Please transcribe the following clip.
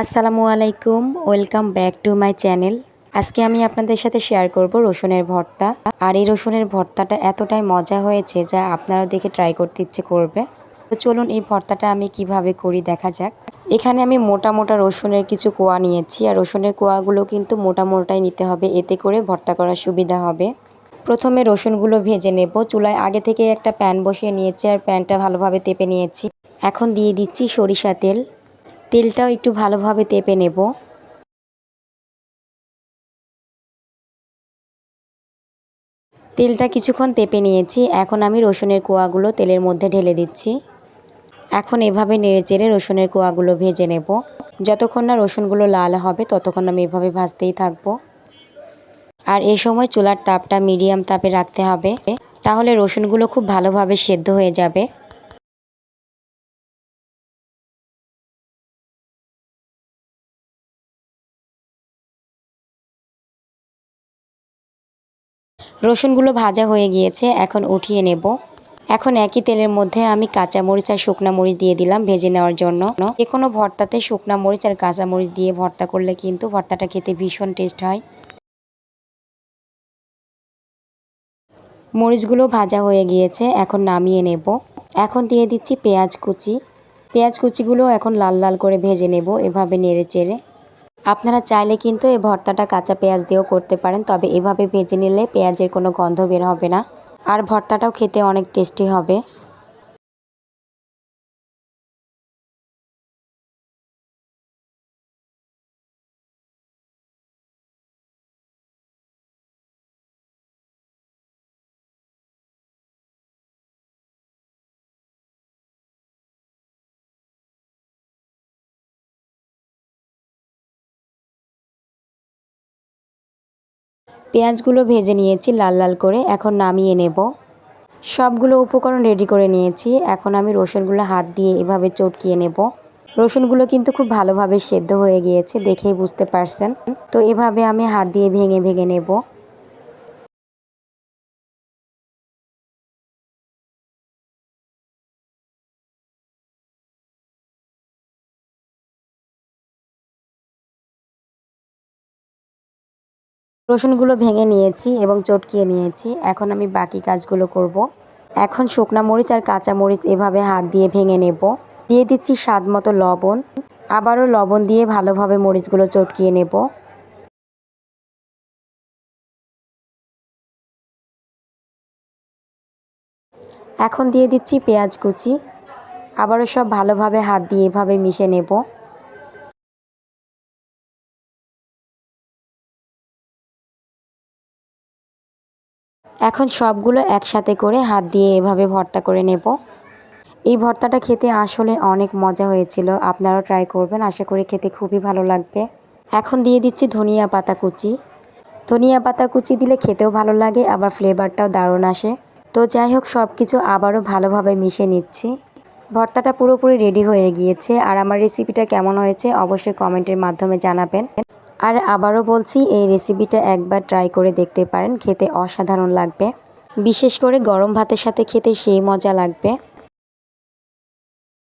আসসালামু আলাইকুম, welcome back to my channel. আজকে আমি আপনাদের সাথে শেয়ার করব রসুনের ভর্তা। আর এই রসুনের ভর্তাটা এতটাই মজা হয়েছে যা আপনারাও দেখে ট্রাই করতে ইচ্ছে করবে। তো চলুন এই ভর্তাটা আমি কীভাবে করি দেখা যাক। এখানে আমি মোটা মোটা রসুনের কিছু কোয়া নিয়েছি। আর রসুনের কোয়াগুলো কিন্তু মোটা মোটাই নিতে হবে। এতে করে ভর্তা করার সুবিধা হবে। প্রথমে রসুনগুলো ভেজে নেব। চুলায় আগে থেকে একটা প্যান বসিয়ে নিয়েছি। আর প্যানটা ভালোভাবে তেপে নিয়েছি। এখন দিয়ে দিচ্ছি সরিষা তেল। তেলটাও একটু ভালোভাবে তেপে নেব। তেলটা কিছুক্ষণ তেপে নিয়েছি। এখন আমি রসুনের কোয়াগুলো তেলের মধ্যে ঢেলে দিচ্ছি। এখন এভাবে নেড়ে চেড়ে রসুনের কোয়াগুলো ভেজে নেব। যতক্ষণ না রসুনগুলো লাল হবে, ততক্ষণ আমি এভাবে ভাজতেই থাকব। আর এই সময় চুলার তাপটা মিডিয়াম তাপে রাখতে হবে। তাহলে রসুনগুলো খুব ভালোভাবে সেদ্ধ হয়ে যাবে। রসুনগুলো ভাজা হয়ে গিয়েছে, এখন উঠিয়ে নেব। এখন একই তেলের মধ্যে আমি কাঁচা মরিচ আর শুকনা মরিচ দিয়ে দিলাম ভেজে নেওয়ার জন্য। যে কোনো ভর্তাতে শুকনা মরিচ আর কাঁচা মরিচ দিয়ে ভর্তা করলে কিন্তু ভর্তাটা খেতে ভীষণ টেস্ট হয়। মরিচগুলো ভাজা হয়ে গিয়েছে, এখন নামিয়ে নেব। এখন দিয়ে দিচ্ছি পেঁয়াজ কুচি। পেঁয়াজ কুচিগুলো এখন লাল লাল করে ভেজে নেব, এভাবে নেড়ে চেড়ে। আপনারা চাইলে কিন্তু এই ভর্তাটা কাঁচা পেঁয়াজ দিয়েও করতে পারেন, তবে এভাবে ভেজে নিলে পেঁয়াজের কোনো গন্ধ বের হবে না। আর ভর্তাটাও খেতে অনেক টেস্টি হবে। পেঁয়াজগুলো ভেজে নিয়েছি লাল লাল করে, এখন নামিয়ে নেব। সবগুলো উপকরণ রেডি করে নিয়েছি, এখন আমি রসুনগুলো হাত দিয়ে এভাবে চটকিয়ে নেব। রসুনগুলো কিন্তু খুব ভালোভাবে সেদ্ধ হয়ে গিয়েছে, দেখেই বুঝতে পারছেন। তো এভাবে আমি হাত দিয়ে ভেঙে ভেঙে নেব। রসুনগুলো ভেঙে নিয়েছি এবং চটকিয়ে নিয়েছি। এখন আমি বাকি কাজগুলো করব। এখন শুকনা মরিচ আর কাঁচা মরিচ এভাবে হাত দিয়ে ভেঙে নেব। দিয়ে দিচ্ছি স্বাদ মতো লবণ। আবারও লবণ দিয়ে ভালোভাবে মরিচগুলো চটকিয়ে নেব। এখন দিয়ে দিচ্ছি পেঁয়াজ কুচি। আবারও সব ভালোভাবে হাত দিয়ে এভাবে মিশে নেব। এখন সবগুলো একসাথে করে হাত দিয়ে এভাবে ভর্তা করে নেব। এই ভর্তাটা খেতে আসলে অনেক মজা হয়েছিল। আপনারাও ট্রাই করবেন। আশা করি খেতে খুবই ভালো লাগবে। এখন দিয়ে দিচ্ছি ধনিয়া পাতা কুচি। ধনিয়া পাতা কুচি দিলে খেতেও ভালো লাগে, আবার ফ্লেভারটাও দারুণ আসে। তো যাই হোক সব কিছু আবারও ভালোভাবে মিশে নিচ্ছি। ভর্তাটা পুরোপুরি রেডি হয়ে গিয়েছে। আর আমার রেসিপিটা কেমন হয়েছে অবশ্যই কমেন্টের মাধ্যমে জানাবেন। আর আবারও বলছি, এই রেসিপিটা একবার ট্রাই করে দেখতে পারেন, খেতে অসাধারণ লাগবে। বিশেষ করে গরম ভাতের সাথে খেতে সেই মজা লাগবে।